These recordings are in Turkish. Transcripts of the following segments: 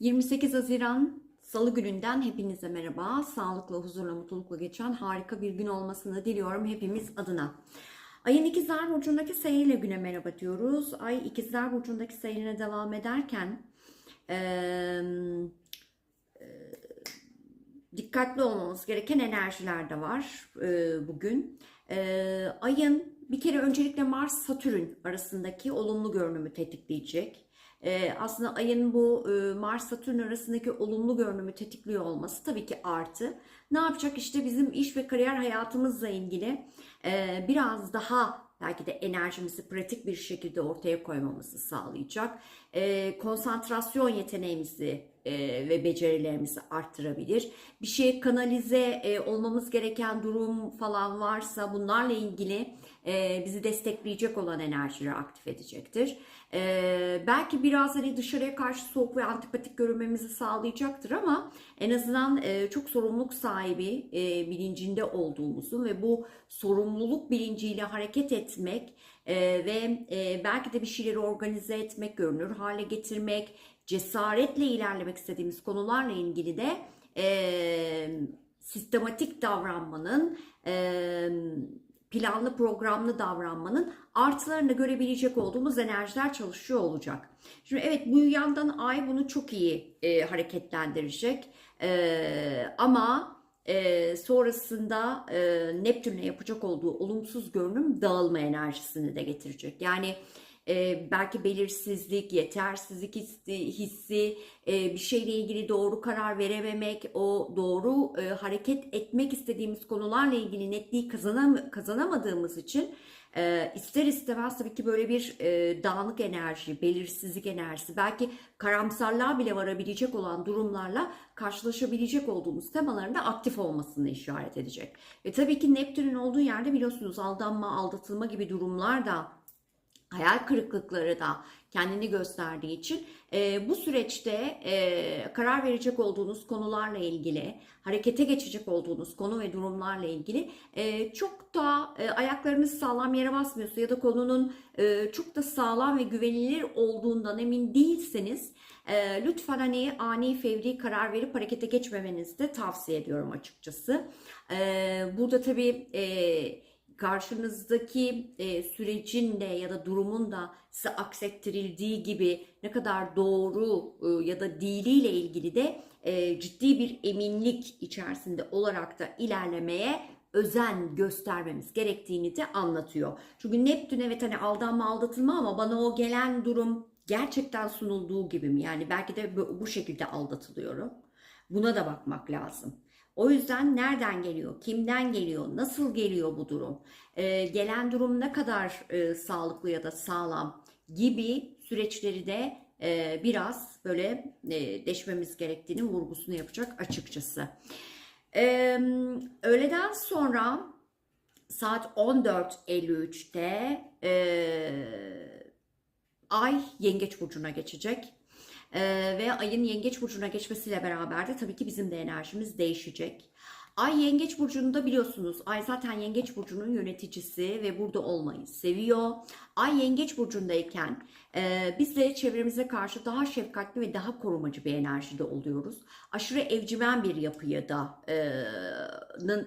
28 Haziran Salı gününden hepinize merhaba. Sağlıkla, huzurla, mutlulukla geçen harika bir gün olmasını diliyorum hepimiz adına. Ayın ikizler burcundaki seyriyle güne merhaba diyoruz. Ay ikizler burcundaki seyrine devam ederken eee, dikkatli olmamız gereken enerjiler de var eee, bugün. Eee, ayın bir kere öncelikle Mars-Satürn arasındaki olumlu görünümü tetikleyecek. Ee, aslında ayın bu e, Mars-Satürn arasındaki olumlu görünümü tetikliyor olması tabii ki artı. Ne yapacak işte bizim iş ve kariyer hayatımızla ilgili e, biraz daha belki de enerjimizi pratik bir şekilde ortaya koymamızı sağlayacak. E, konsantrasyon yeteneğimizi e, ve becerilerimizi arttırabilir. Bir şeye kanalize e, olmamız gereken durum falan varsa bunlarla ilgili e, bizi destekleyecek olan enerjileri aktif edecektir. Belki biraz hani dışarıya karşı soğuk ve antipatik görünmemizi sağlayacaktır ama en azından çok sorumluluk sahibi bilincinde olduğumuzu ve bu sorumluluk bilinciyle hareket etmek ve belki de bir şeyleri organize etmek, görünür hale getirmek, cesaretle ilerlemek istediğimiz konularla ilgili de e, sistematik davranmanın, e, planlı programlı davranmanın artılarını görebilecek olduğumuz enerjiler çalışıyor olacak. Şimdi evet bu yandan ay bunu çok iyi e, hareketlendirecek E, ama e, sonrasında e, Neptün'le yapacak olduğu olumsuz görünüm dağılma enerjisini de getirecek. Yani belki belirsizlik, yetersizlik hissi, hissi bir şeyle ilgili doğru karar verememek, o doğru hareket etmek istediğimiz konularla ilgili netliği kazanam kazanamadığımız için ister istemez tabii ki böyle bir dağınık enerji, belirsizlik enerjisi, belki karamsarlığa bile varabilecek olan durumlarla karşılaşabilecek olduğumuz temaların da aktif olmasını işaret edecek. Ve tabii ki Neptün'ün olduğu yerde biliyorsunuz aldanma, aldatılma gibi durumlar da hayal kırıklıkları da kendini gösterdiği için e, bu süreçte e, karar verecek olduğunuz konularla ilgili, harekete geçecek olduğunuz konu ve durumlarla ilgili e, çok da e, ayaklarınız sağlam yere basmıyorsa ya da konunun e, çok da sağlam ve güvenilir olduğundan emin değilseniz e, lütfen hani ani fevri karar verip harekete geçmemenizi de tavsiye ediyorum açıkçası. E, burada tabii e, karşınızdaki e, sürecin de ya da durumun da size aksettirildiği gibi ne kadar doğru e, ya da değiliyle ilgili de e, ciddi bir eminlik içerisinde olarak da ilerlemeye özen göstermemiz gerektiğini de anlatıyor. Çünkü Neptün evet hani aldanma aldatılma ama bana o gelen durum gerçekten sunulduğu gibi mi? Yani belki de bu, şekilde aldatılıyorum. Buna da bakmak lazım. O yüzden nereden geliyor, kimden geliyor, nasıl geliyor bu durum, ee, gelen durum ne kadar e, sağlıklı ya da sağlam gibi süreçleri de e, biraz böyle e, deşmemiz gerektiğini vurgusunu yapacak açıkçası. Ee, öğleden sonra saat 14.53'te e, Ay Yengeç Burcu'na geçecek. Ee, ve ayın yengeç burcuna geçmesiyle beraber de tabii ki bizim de enerjimiz değişecek. Ay yengeç burcunda biliyorsunuz ay zaten yengeç burcunun yöneticisi ve burada olmayı seviyor. Ay yengeç burcundayken e, biz de çevremize karşı daha şefkatli ve daha korumacı bir enerjide oluyoruz. Aşırı evcimen bir yapıya da e,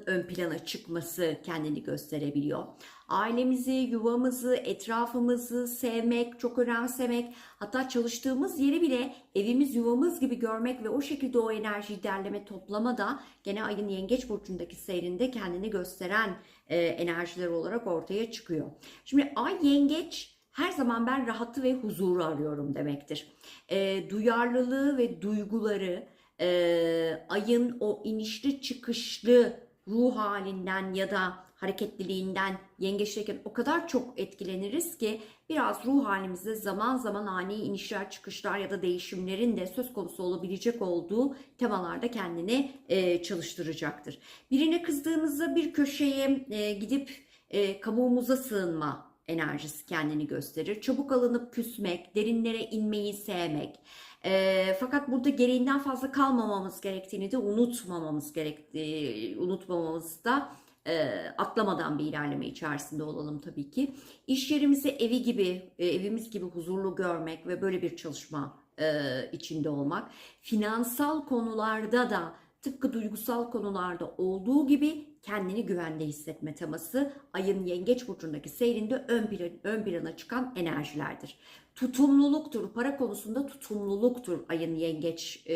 ön plana çıkması kendini gösterebiliyor. Ailemizi, yuvamızı, etrafımızı sevmek, çok önemsemek, hatta çalıştığımız yeri bile evimiz, yuvamız gibi görmek ve o şekilde o enerjiyi derleme, toplama da gene ayın yengeç burcundaki seyrinde kendini gösteren e, enerjiler olarak ortaya çıkıyor. Şimdi ay yengeç her zaman ben rahatı ve huzuru arıyorum demektir. E, duyarlılığı ve duyguları e, ayın o inişli çıkışlı ruh halinden ya da hareketliliğinden yengeçteyken o kadar çok etkileniriz ki biraz ruh halimizde zaman zaman ani inişler çıkışlar ya da değişimlerin de söz konusu olabilecek olduğu temalarda kendini e, çalıştıracaktır. Birine kızdığımızda bir köşeye e, gidip e, kabuğumuza sığınma enerjisi kendini gösterir. Çabuk alınıp küsmek, derinlere inmeyi sevmek. E, fakat burada gereğinden fazla kalmamamız gerektiğini de unutmamamız gerektiği, unutmamamız da e, atlamadan bir ilerleme içerisinde olalım tabii ki. İş yerimizi evi gibi, e, evimiz gibi huzurlu görmek ve böyle bir çalışma e, içinde olmak. Finansal konularda da tıpkı duygusal konularda olduğu gibi kendini güvende hissetme teması ayın yengeç burcundaki seyrinde ön, plan, ön plana çıkan enerjilerdir. Tutumluluktur, para konusunda tutumluluktur ayın yengeç e,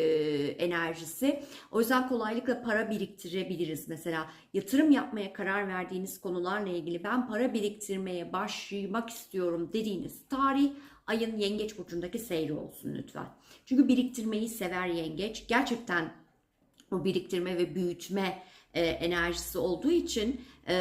enerjisi. O yüzden kolaylıkla para biriktirebiliriz. Mesela yatırım yapmaya karar verdiğiniz konularla ilgili ben para biriktirmeye başlamak istiyorum dediğiniz tarih ayın yengeç burcundaki seyri olsun lütfen. Çünkü biriktirmeyi sever yengeç. Gerçekten o biriktirme ve büyütme e, enerjisi olduğu için e,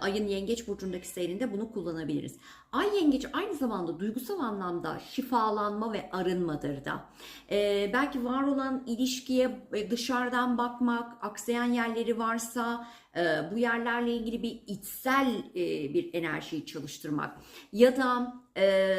ayın yengeç burcundaki seyrinde bunu kullanabiliriz. Ay yengeç aynı zamanda duygusal anlamda şifalanma ve arınmadır da. E, belki var olan ilişkiye e, dışarıdan bakmak, aksayan yerleri varsa e, bu yerlerle ilgili bir içsel e, bir enerjiyi çalıştırmak ya da e,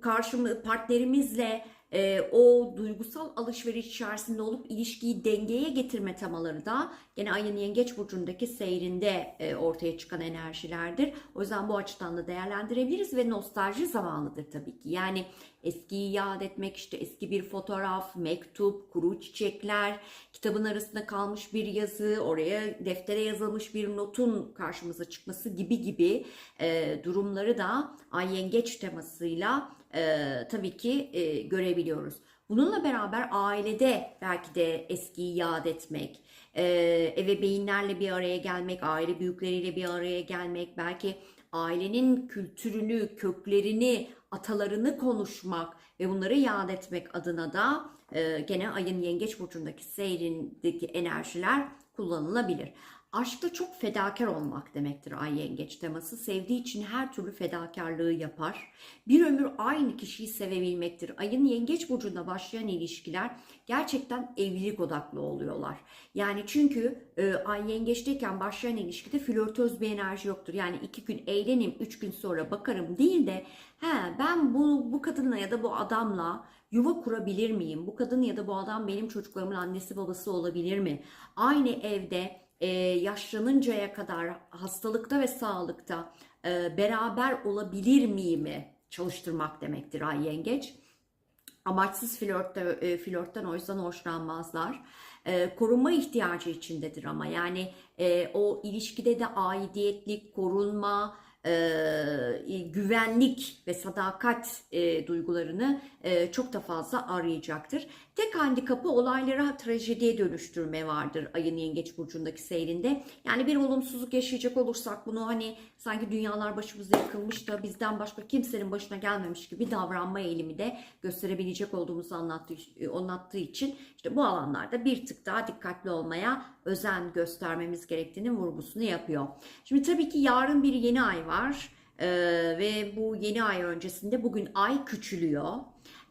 karşımı partnerimizle e, o duygusal alışveriş içerisinde olup ilişkiyi dengeye getirme temaları da gene ayın yengeç burcundaki seyrinde e, ortaya çıkan enerjilerdir. O yüzden bu açıdan da değerlendirebiliriz ve nostalji zamanıdır tabii ki. Yani eskiyi yad etmek işte eski bir fotoğraf, mektup, kuru çiçekler, kitabın arasında kalmış bir yazı, oraya deftere yazılmış bir notun karşımıza çıkması gibi gibi e, durumları da ay yengeç temasıyla e, tabii ki e, görebiliyoruz. Bununla beraber ailede belki de eskiyi yad etmek, e, ebeveynlerle bir araya gelmek, aile büyükleriyle bir araya gelmek, belki ailenin kültürünü, köklerini, atalarını konuşmak ve bunları yad etmek adına da e, gene ayın yengeç burcundaki seyrindeki enerjiler kullanılabilir. Aşkta çok fedakar olmak demektir ay yengeç teması. Sevdiği için her türlü fedakarlığı yapar. Bir ömür aynı kişiyi sevebilmektir. Ayın yengeç burcunda başlayan ilişkiler gerçekten evlilik odaklı oluyorlar. Yani çünkü e, ay yengeçteyken başlayan ilişkide flörtöz bir enerji yoktur. Yani iki gün eğlenim, üç gün sonra bakarım değil de he, ben bu, bu kadınla ya da bu adamla yuva kurabilir miyim? Bu kadın ya da bu adam benim çocuklarımın annesi babası olabilir mi? Aynı evde e, yaşlanıncaya kadar hastalıkta ve sağlıkta e, beraber olabilir miyimi çalıştırmak demektir ay yengeç. Amaçsız flörtte, e, flörtten o yüzden hoşlanmazlar. E, korunma ihtiyacı içindedir ama yani e, o ilişkide de aidiyetlik, korunma, e, güvenlik ve sadakat e, duygularını e, çok da fazla arayacaktır. Tek handikapı olayları trajediye dönüştürme vardır ayın yengeç burcundaki seyrinde. Yani bir olumsuzluk yaşayacak olursak bunu hani sanki dünyalar başımıza yıkılmış da bizden başka kimsenin başına gelmemiş gibi davranma eğilimi de gösterebilecek olduğumuzu anlattığı, anlattığı için işte bu alanlarda bir tık daha dikkatli olmaya özen göstermemiz gerektiğinin vurgusunu yapıyor. Şimdi tabii ki yarın bir yeni ay var. Ee, ve bu yeni ay öncesinde bugün ay küçülüyor.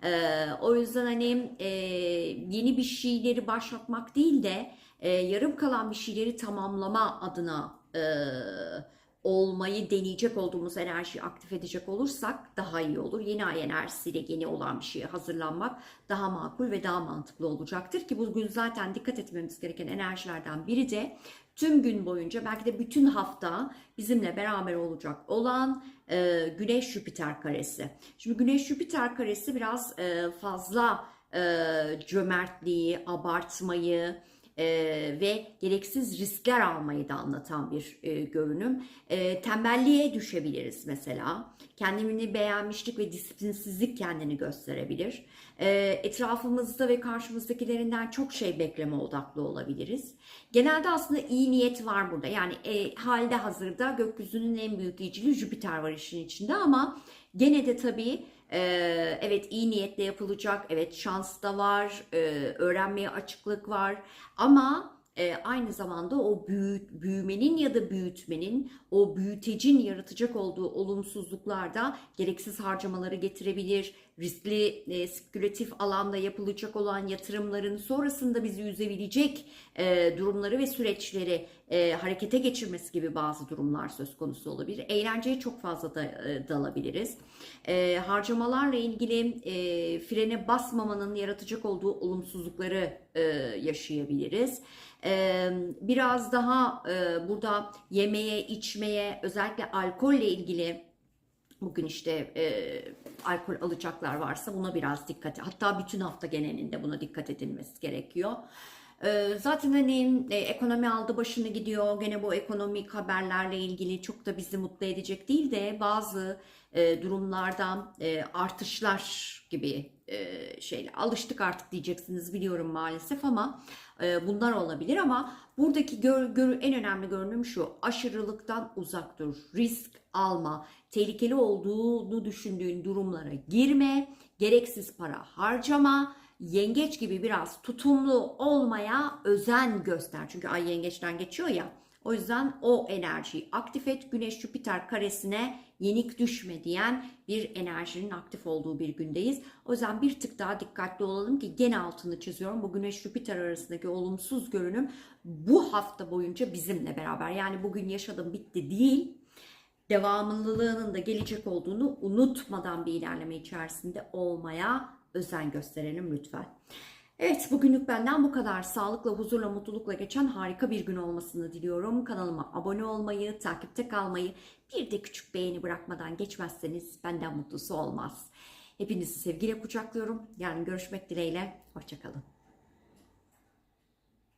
Ee, o yüzden hani e, yeni bir şeyleri başlatmak değil de e, yarım kalan bir şeyleri tamamlama adına e, olmayı deneyecek olduğumuz enerjiyi aktif edecek olursak daha iyi olur. Yeni ay enerjisiyle yeni olan bir şeye hazırlanmak daha makul ve daha mantıklı olacaktır ki bugün zaten dikkat etmemiz gereken enerjilerden biri de tüm gün boyunca belki de bütün hafta bizimle beraber olacak olan e, Güneş Jüpiter karesi. Şimdi Güneş Jüpiter karesi biraz e, fazla e, cömertliği, abartmayı, e, ve gereksiz riskler almayı da anlatan bir e, görünüm. E, tembelliğe düşebiliriz mesela. Kendini beğenmişlik ve disiplinsizlik kendini gösterebilir. E, etrafımızda ve karşımızdakilerinden çok şey bekleme odaklı olabiliriz. Genelde aslında iyi niyet var burada. Yani e, halde hazırda gökyüzünün en büyük icili Jüpiter var işin içinde ama gene de tabii ee, evet iyi niyetle yapılacak, evet şans da var, ee, öğrenmeye açıklık var. Ama e, aynı zamanda o büyü, büyümenin ya da büyütmenin, o büyütecin yaratacak olduğu olumsuzluklar da gereksiz harcamaları getirebilir. Riskli, e, spekülatif alanda yapılacak olan yatırımların sonrasında bizi üzebilecek e, durumları ve süreçleri e, harekete geçirmesi gibi bazı durumlar söz konusu olabilir. Eğlenceye çok fazla da e, dalabiliriz. E, harcamalarla ilgili e, frene basmamanın yaratacak olduğu olumsuzlukları e, yaşayabiliriz. Biraz daha burada yemeye, içmeye, özellikle alkolle ilgili Bugün işte e, alkol alacaklar varsa buna biraz dikkat hatta bütün hafta genelinde buna dikkat edilmesi gerekiyor. E, zaten hani e, ekonomi aldı başını gidiyor. Gene bu ekonomik haberlerle ilgili çok da bizi mutlu edecek değil de bazı e, durumlardan e, artışlar gibi e, şeyler alıştık artık diyeceksiniz biliyorum maalesef ama bunlar olabilir ama buradaki gör, gör- en önemli görünüm şu aşırılıktan uzak dur risk alma tehlikeli olduğunu düşündüğün durumlara girme gereksiz para harcama yengeç gibi biraz tutumlu olmaya özen göster çünkü ay yengeçten geçiyor ya o yüzden o enerjiyi aktif et. Güneş Jüpiter karesine yenik düşme diyen bir enerjinin aktif olduğu bir gündeyiz. O yüzden bir tık daha dikkatli olalım ki gene altını çiziyorum. Bu Güneş Jüpiter arasındaki olumsuz görünüm bu hafta boyunca bizimle beraber. Yani bugün yaşadım bitti değil. Devamlılığının da gelecek olduğunu unutmadan bir ilerleme içerisinde olmaya özen gösterelim lütfen. Evet bugünlük benden bu kadar. Sağlıkla, huzurla, mutlulukla geçen harika bir gün olmasını diliyorum. Kanalıma abone olmayı, takipte kalmayı, bir de küçük beğeni bırakmadan geçmezseniz benden mutlusu olmaz. Hepinizi sevgiyle kucaklıyorum. Yarın görüşmek dileğiyle. Hoşçakalın.